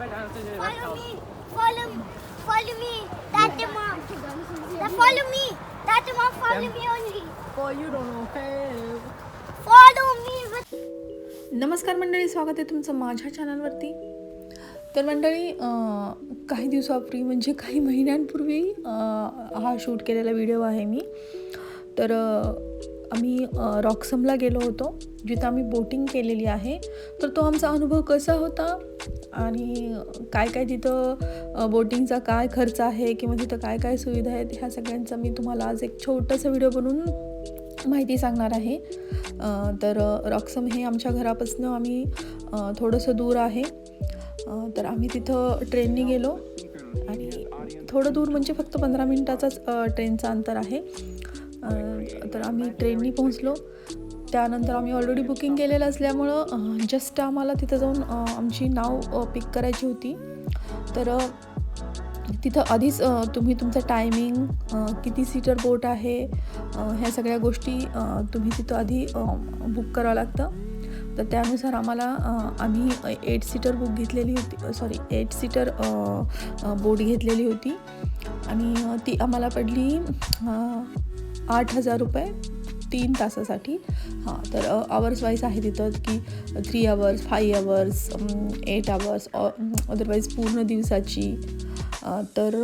Follow me. Follow me. Follow me. That's mom. Follow me. That's mom. Follow me only. Follow me. नमस्कार मंडळी स्वागत आहे तुमचं माझ्या चॅनलवरती तर मंडळी काही दिवसापूर्वी म्हणजे काही महिन्यांपूर्वी हा शूट केलेला व्हिडिओ आहे मी तर आम्ही रॉक्समला गेलो होतो जिथं आम्ही बोटिंग केलेली आहे. तर तो आमचा अनुभव कसा होता? आणि काय काय तिथं बोटिंगचा काय खर्च आहे? किंवा तिथं काय काय सुविधा आहेत? ह्या सगळ्यांचा मी तुम्हाला आज एक छोटासा व्हिडिओ बनवून माहिती सांगणार आहे. तर रॉक्सम हे आमच्या घरापासून आम्ही थोडंसं दूर आहे. तर आम्ही तिथं ट्रेननी गेलो. आणि थोडं दूर म्हणजे फक्त पंधरा मिनटाचाच ट्रेनचा ट्रेनचं अंतर आहे. तर आम्ही ट्रेननी पोहोचलो. त्यानंतर आम्ही ऑलरेडी बुकिंग केलेलं असल्यामुळं जस्ट आम्हाला तिथं जाऊन आमची नाव पिक करायची होती. तर तिथं आधीच तुम्ही तुमचं टायमिंग किती सीटर बोट आहे ह्या सगळ्या गोष्टी तुम्ही तिथं आधी बुक करावं लागतं. तर त्यानुसार आम्हाला आम्ही एट सीटर बुक घेतलेली होती सॉरी एट सीटर बोट घेतलेली होती. आणि ती आम्हाला पडली आठ हजार रुपये तीन तासासाठी. हां तर आवर्स वाईज आहे तिथं की three hours five hours eight hours otherwise पूर्ण दिवसाची. तर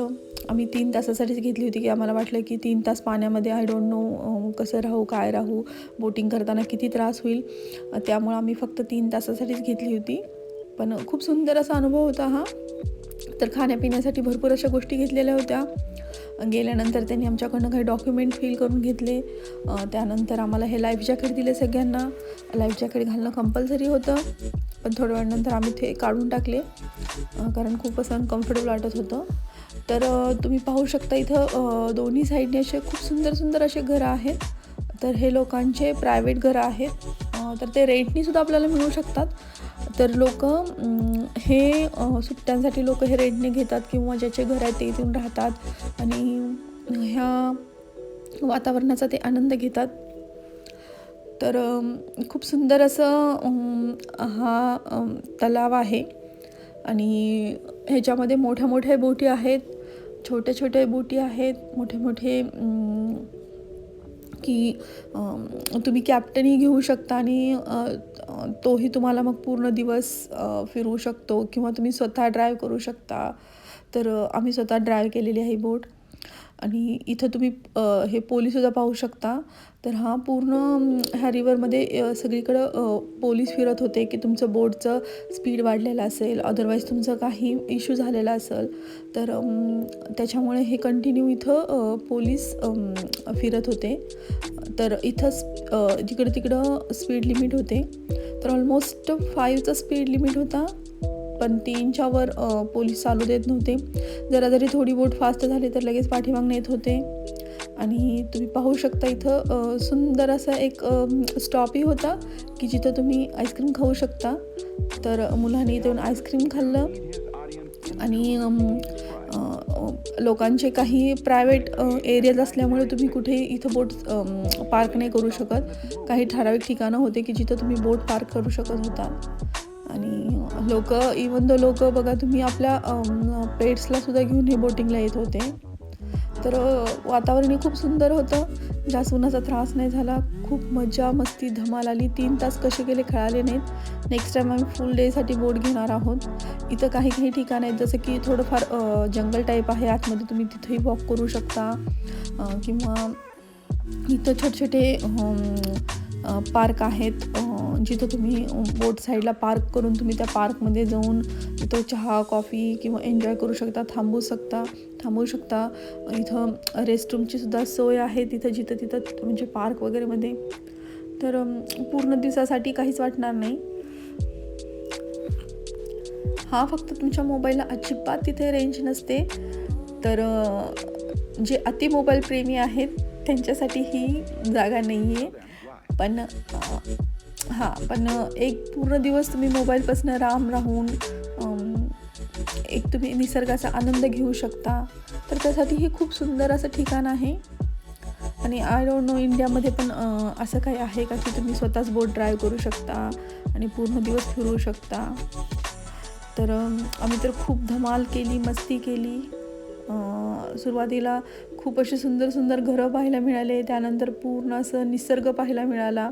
आम्ही तीन तासासाठीच घेतली होती की आम्हाला वाटलं की तीन तास पाण्यामध्ये आय डोंट नो कसं राहू काय राहू बोटिंग करताना किती त्रास होईल. त्यामुळं आम्ही फक्त तीन तासासाठीच घेतली होती. पण खूप सुंदर असा अनुभव होता हा. तर खाण्यापिण्यासाठी भरपूर अशा गोष्टी घेतलेल्या होत्या. गेल्यानंतर त्यांनी आमच्याकडनं काही डॉक्युमेंट फिल करून घेतले. त्यानंतर आम्हाला हे लाईफ जॅकेट दिले सगळ्यांना. लाईफ जॅकेट घालणं कंपल्सरी होतं. पण थोड्या वेळानंतर आम्ही ते काढून टाकले. कारण खूप असं अनकम्फर्टेबल वाटत होतं. तर तुम्ही पाहू शकता इथं दोन्ही साईडने असे खूप सुंदर सुंदर असे घरं आहेत. तर हे लोकांचे प्रायव्हेट घरं आहेत. तर ते रेंटनीसुद्धा आपल्याला मिळू शकतात. तर लोक हे सुट्ट्यांसाठी लोक हे रेंटने घेतात किंवा ज्याचे घर आहेत ते येऊन राहतात आणि ह्या वातावरणाचा ते आनंद घेतात. तर खूप सुंदर असं हा तलाव आहे. आणि ह्याच्यामध्ये मोठ्या मोठ्या बोटी आहेत छोटे छोटे बोटी आहेत मोठे मोठे की तुम्ही कॅप्टनही घेऊ शकता आणि तोही तुम्हाला मग पूर्ण दिवस फिरू फिरवू शकतो किंवा तुम्ही स्वतः ड्राईव्ह करू शकता. तर आम्ही स्वतः ड्राईव्ह केलेली आहे बोट आणि इथं तुम्ही हे पोलीसुद्धा पाहू शकता. तर हा पूर्ण ह्या रिवरमध्ये सगळीकडं पोलीस फिरत होते की तुमचं बोटचं स्पीड वाढलेलं असेल अदरवाईज तुमचं काही इश्यू झालेला असेल. तर त्याच्यामुळे हे कंटिन्यू इथं पोलीस फिरत होते. तर इथं जिकडं तिकडं स्पीड लिमिट होते. तर ऑलमोस्ट फाईव्हचा स्पीड लिमिट होता. पण तीनच्या वर पोलीस चालू देत नव्हते. जरा जरी थोडी बोट फास्ट झाली तर लगेच पाठीमागं येत होते. आणि तुम्ही पाहू शकता इथं सुंदर असा एक स्टॉपही होता की जिथं तुम्ही आईस्क्रीम खाऊ शकता. तर मुलांनी इथून आईस्क्रीम खाल्लं. आणि लोकांचे काही प्रायव्हेट एरियाज असल्यामुळे तुम्ही कुठे इथं बोट पार्क नाही करू शकत. काही ठराविक ठिकाणं होते की जिथं तुम्ही बोट पार्क करू शकत होता. आणि लोक इवन द लोक बघा तुम्ही आपल्या पेट्सला सुद्धा घेऊन हे बोटिंगला येत होते. तर वातावरणही खूप सुंदर होतं. जास्त उन्हाचा त्रास नाही झाला खूप मजा मस्ती धमाल आली. तीन तास कसे गेले कळाले नाहीत. नेक्स्ट टाईम आम्ही फुल डेसाठी बोट घेणार आहोत. इथं काही काही ठिकाण आहेत जसं की थोडंफार जंगल टाईप आहे. आतमध्ये तुम्ही तिथेही वॉक करू शकता. किंवा इथं छोटे छोटे पार्क आहेत. जिथं तुम्ही बोट साईडला पार्क करून तुम्ही त्या पार्कमध्ये जाऊन तिथं चहा कॉफी किंवा एन्जॉय करू शकता थांबू शकता थांबू शकता. इथं रेस्टरूमची सुद्धा सोय आहे तिथं जिथं तिथं म्हणजे पार्क वगैरेमध्ये तर पूर्ण दिवसासाठी काहीच वाटणार नाही. हा फक्त तुमच्या मोबाईलला अजिबात तिथे रेंज नसते. तर जे अति मोबाईल प्रेमी आहेत त्यांच्यासाठी ही जागा नाही आहे पण हां पण एक पूर्ण दिवस तुम्ही मोबाईलपासून राम राहून एक तुम्ही निसर्गाचा आनंद घेऊ शकता. तर त्यासाठी हे खूप सुंदर असं ठिकाण आहे. आणि आय डोंट नो इंडियामध्ये पण असं काही आहे का की तुम्ही स्वतःच बोट ड्राईव्ह करू शकता आणि पूर्ण दिवस फिरू शकता? तर आम्ही तर खूप धमाल केली मस्ती केली. सुरुवातीला खूप असे सुंदर सुंदर घरं पाहायला मिळाले त्यानंतर पूर्ण असं निसर्ग पाहायला मिळाला.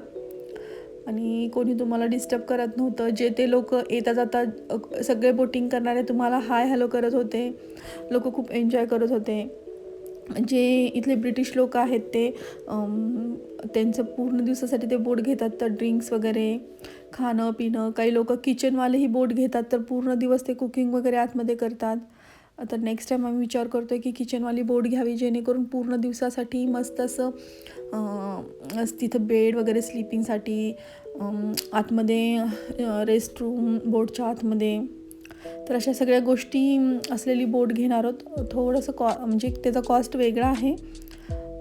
आणि कोणी तुम्हाला डिस्टर्ब करत नव्हतं. जे ते लोक येता जाता सगळे बोटिंग करणारे तुम्हाला हाय हॅलो करत होते. लोक खूप एन्जॉय करत होते. जे इथले ब्रिटिश लोक आहेत ते त्यांचं पूर्ण दिवसासाठी ते बोट घेतात तर ड्रिंक्स वगैरे खाणं पिणं काही लोक किचनवालेही बोट घेतात तर पूर्ण दिवस ते कुकिंग वगैरे आतमध्ये करतात. आता नेक्स्ट टाईम आम्ही विचार करतो आहे की किचनवाली बोट घ्यावी जेणेकरून पूर्ण दिवसासाठी मस्त असं तिथं बेड वगैरे स्लिपिंगसाठी आतमध्ये रेस्ट रूम बोटच्या आतमध्ये. तर अशा सगळ्या गोष्टी असलेली बोट घेणार आहोत. थोडंसं कॉ म्हणजे त्याचा कॉस्ट वेगळा आहे.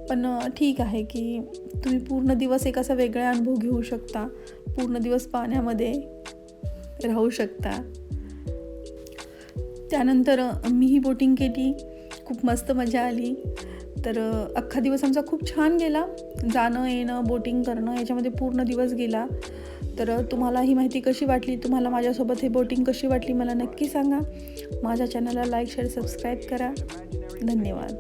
पण ठीक आहे की तुम्ही पूर्ण दिवस एक असा वेगळा अनुभव घेऊ शकता. पूर्ण दिवस पाण्यामध्ये राहू शकता. त्यानंतर मीही बोटिंग केली. खूप मस्त मजा आली. तर अख्खा दिवस आमचा खूप छान गेला. जाणं येणं बोटिंग करणं याच्यामध्ये पूर्ण दिवस गेला. तर तुम्हाला ही माहिती कशी वाटली? तुम्हाला माझ्यासोबत हे बोटिंग कशी वाटली? मला नक्की सांगा. माझ्या चॅनलला लाईक शेअर सबस्क्राईब करा. धन्यवाद.